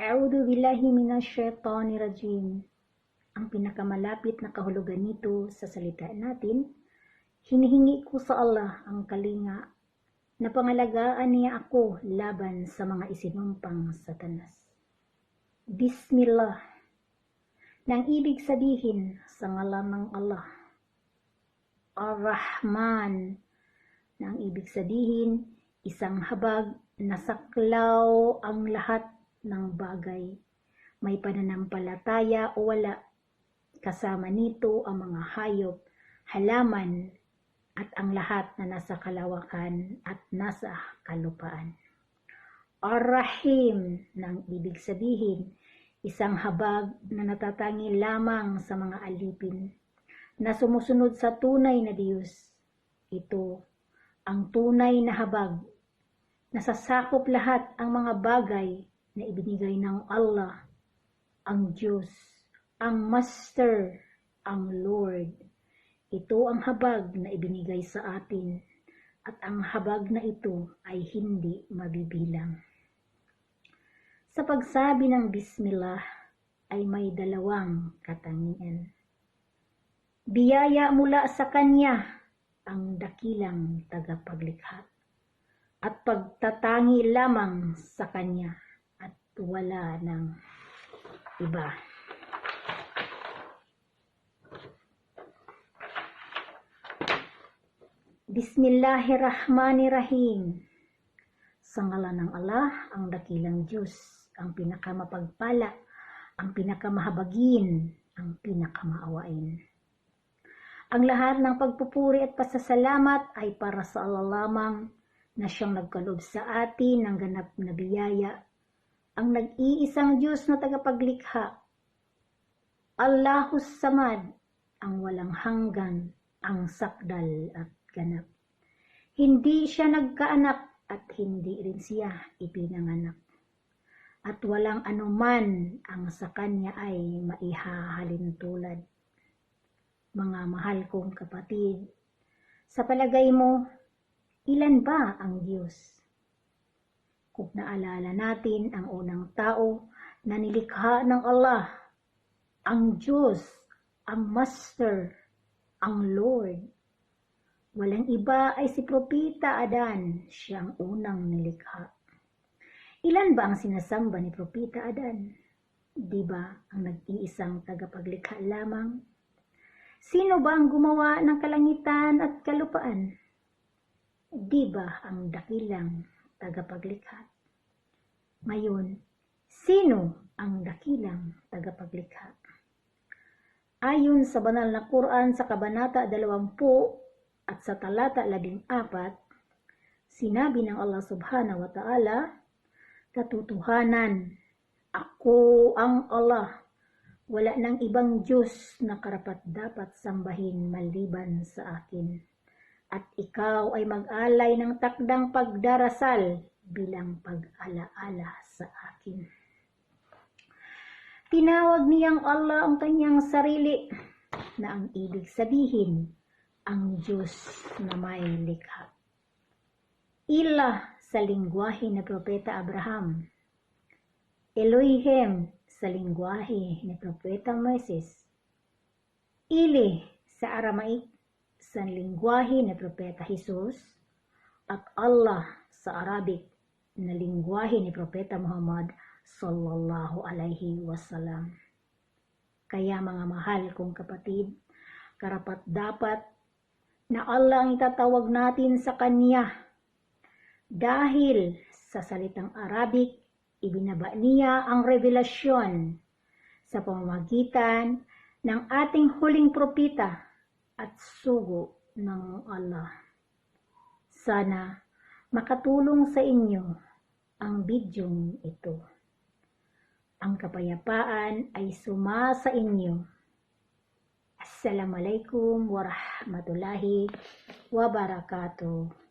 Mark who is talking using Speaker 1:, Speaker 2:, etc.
Speaker 1: A'udhu billahi minasyaitonir rajim. Ang pinakamalapit na kahulugan nito sa salita natin, hinihingi ko sa Allah ang kalinga na pangalagaan niya ako laban sa mga isinumpang satanas. Bismillah. Nang ibig sabihin sa ngalan ng Allah. Ar-Rahman. Nang ibig sabihin, isang habag na saklaw ang lahat ng bagay. May pananampalataya o wala. Kasama nito ang mga hayop, halaman, at ang lahat na nasa kalawakan at nasa kalupaan. Ar-Rahim nang ibig sabihin, isang habag na natatangi lamang sa mga alipin na sumusunod sa tunay na Diyos. Ito ang tunay na habag nasasakop lahat ang mga bagay na ibinigay ng Allah, ang Diyos, ang Master, ang Lord. Ito ang habag na ibinigay sa atin at ang habag na ito ay hindi mabibilang. Sa pagsabi ng Bismillah ay may dalawang katangian. Biyaya mula sa Kanya ang dakilang tagapaglikha at pagtatangi lamang sa Kanya wala ng iba. Bismillahirrahmanirrahim. Sa ngalan ng Allah, ang dakilang Diyos, ang pinakamapagpala, ang pinakamahabagin, ang pinakamaawain. Ang lahat ng pagpupuri at pasasalamat ay para sa Allah lamang na siyang nagkalob sa atin ng ganap na biyaya, ang nag-iisang Diyos na tagapaglikha. Allahus Samad, ang walang hanggan, ang sakdal at ganap. Hindi siya nagkaanak at hindi rin siya ipinanganak. At walang anuman ang sa kanya ay maihahalin tulad. Mga mahal kong kapatid, sa palagay mo, ilan ba ang Diyos? Kung naalala natin ang unang tao na nilikha ng Allah, ang Diyos, ang Master, ang Lord, Walang iba ay si Propita Adan, siya ang unang nilikha. Ilan ba ang sinasamba ni Propita Adan? Di ba ang nag-iisang tagapaglikha lamang? Sino ba ang gumawa ng kalangitan at kalupaan? Di ba ang dakilang tagapaglikha? Ngayon, sino ang dakilang tagapaglikha? Ayon sa banal na Quran sa Kabanata 20, at sa talata 14, sinabi ng Allah subhanahu wa ta'ala, Katotohanan, ako ang Allah, wala nang ibang Diyos na karapat dapat sambahin maliban sa akin. At ikaw ay mag-alay ng takdang pagdarasal bilang pag-alaala sa akin. Tinawag niyang Allah ang kanyang sarili na ang ibig sabihin ang Diyos na may likha. Ila sa lingwahe ni Propeta Abraham. Elohim sa lingwahe ni Propeta Moises. Ili sa Aramaik sa lingwahe ni Propeta Jesus at Allah sa Arabic na lingwahe ni Propeta Muhammad sallallahu alaihi wasallam. Kaya mga mahal kong kapatid, karapat dapat na Allah ang itatawag natin sa Kanya. Dahil sa salitang Arabic, ibinaba niya ang revelasyon sa pamamagitan ng ating huling propita at sugo ng Allah. Sana makatulong sa inyo ang bidyong ito. Ang kapayapaan ay suma sa inyo Assalamualaikum warahmatullahi wabarakatuh.